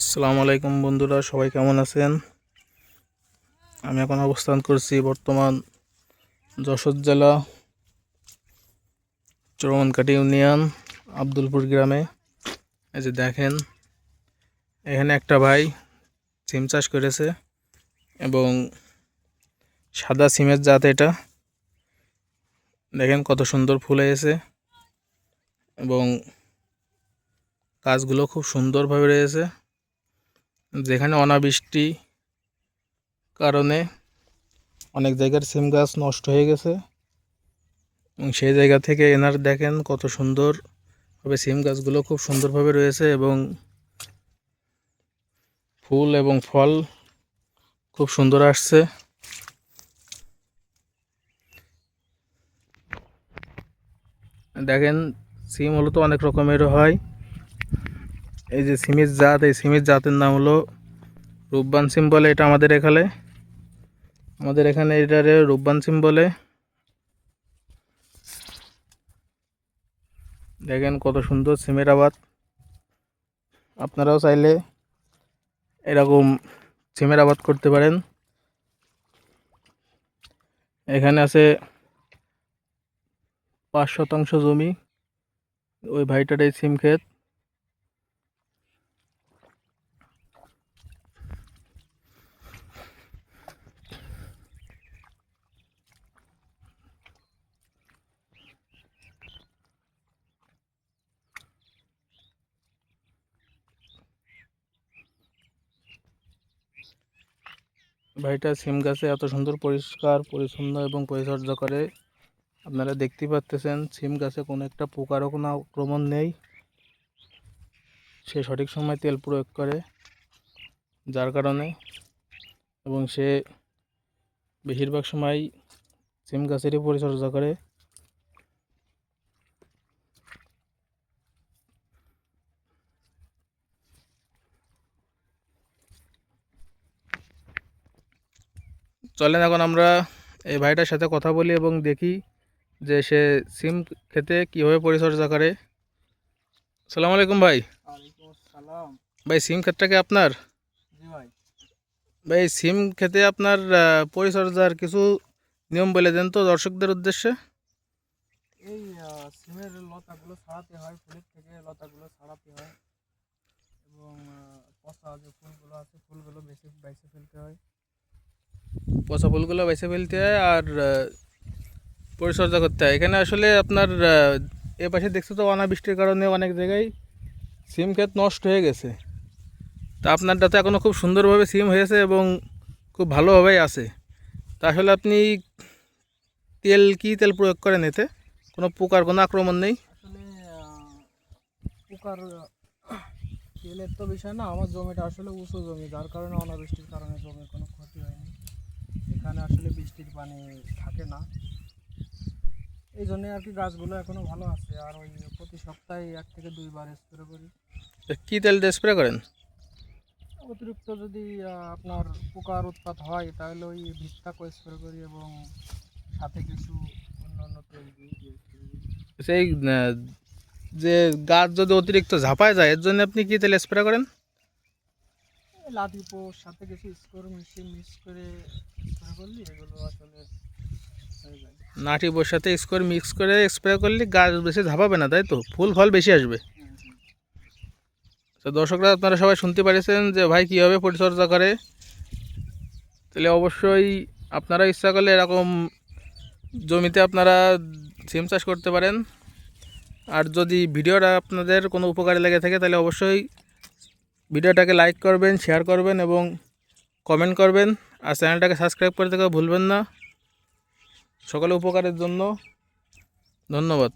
আসসালামু আলাইকুম বন্ধুরা, সবাই কেমন আছেন? আমি এখন অবস্থান করছি বর্তমান যশোর জেলা চরমনকাটি ইউনিয়ন, আব্দুলপুর গ্রামে। এই যে দেখেন, এখানে একটা ভাই সিম চাষ করেছে এবং সাদা সিমের জাত এটা। দেখেন কত সুন্দর ফুল হয়েছে এবং গাছগুলো খুব সুন্দরভাবে রয়েছে। যেখানে অনাবৃষ্টি কারণে অনেক জায়গার সিম গাছ নষ্ট হয়ে গেছে। সেই জায়গা থেকে এনার দেখেন কত সুন্দরভাবে সিম গাছগুলো খুব সুন্দরভাবে রয়েছে এবং ফুল এবং ফল খুব সুন্দর আসছে। দেখেন সিম হলো তো অনেক রকমের হয়। এই যে সিমের জাত, এই সিমের জাতের নাম হলো রূপবান সিম বলে এটা আমাদের এখানে আমাদের এখানে এটারে রূপবান সিম বলে। দেখেন কত সুন্দর সিমের আবাদ। আপনারাও চাইলে এরকম সিমের আবাদ করতে পারেন। এখানে আছে পাঁচ শতাংশ জমি। ওই ভাইটার এই সিম ক্ষেত। ভাইটা সিম গাছে এত সুন্দর পরিষ্কার, পরিচ্ছন্ন এবং পরিচর্যা করে। আপনারা দেখতেই পাচ্তেছেন সিম গাছে কোনো একটা পোকারও কোনো আক্রমণ নেই। সে সঠিক সময় তেল প্রয়োগ করে, যার কারণে এবং সে বেশিরভাগ সময় সিম গাছেরই পরিচর্যা করে। চলেন এখন আমরা এই ভাইটার সাথে কথা বলি এবং দেখি যে সে সিম খেতে কীভাবে পরিচর্যা করে। সালাম আলাইকুম ভাই। ভাই সিম ক্ষেতটা কি আপনার? ভাই। সিম খেতে আপনার পরিচর্যার কিছু নিয়ম বলে দেন তো দর্শকদের উদ্দেশ্যে। এই সিমের লতাগুলো ছাড়াতে হয় ফুলের থেকে লতাগুলো ছাড়াতে হয়। এবং পচা যে ফুলগুলো আছে ফুলগুলো বেশি বাইসে ফেলতে হয়। পচা ফুলগুলো বেছে ফেলতে হয় আর পরিচর্যা করতে হয়। এখানে আসলে আপনার এ পাশে দেখছি তো অনাবৃষ্টির কারণে অনেক জায়গায় সিম ক্ষেত নষ্ট হয়ে গেছে। তা আপনারটাতে এখনও খুব সুন্দরভাবে সিম হয়েছে এবং খুব ভালোভাবেই আছে। তা আসলে আপনি তেল, কি তেল প্রয়োগ করেন এতে? কোনো পোকার, কোনো আক্রমণ নেই? পোকার, তেলের তো বিষয় না, আমার জমিটা আসলে উঁচু জমি, যার কারণে অনাবৃষ্টির কারণে জমির কোনো এখানে আসলে বৃষ্টির পানি থাকে না। এই জন্যে আর কি গাছগুলো এখনও ভালো আছে। আর ওই প্রতি সপ্তাহে এক থেকে দুইবার স্প্রে করি। কি তেল দিয়ে স্প্রে করেন? অতিরিক্ত যদি আপনার পোকার উৎপাত হয় তাহলে ওই ভিত্তাকো স্প্রে করি এবং সাথে কিছু অন্যান্য তেল। সেই যে গাছ যদি অতিরিক্ত ঝাঁপায় যায় এর জন্য আপনি কি তেল স্প্রে করেন? পোষ সাথে কিছু স্কোর মিশিয়ে মিক্স করে স্প্রে করলে, এগুলো আসলে নাটি বোর সাথে স্কোর মিক্স করে স্প্রে করলে, গাছ বেশি ঝাঁপাবে না, তাই তো? ফুল ফল বেশি আসবে। তো দর্শকরা, আপনারা সবাই শুনতে পারেছেন যে ভাই কীভাবে পরিচর্যা করে? তাহলে অবশ্যই আপনারা ইচ্ছা করলে এরকম জমিতে আপনারা সিম চাষ করতে পারেন। আর যদি ভিডিওটা আপনাদের কোনো উপকারে লেগে থাকে, তাহলে অবশ্যই ভিডিওটাকে লাইক করবেন শেয়ার করবেন এবং কমেন্ট করবেন। আর চ্যানেলটাকে সাবস্ক্রাইব করতে ভুলবেন না। সকলে উপকারের জন্য ধন্যবাদ।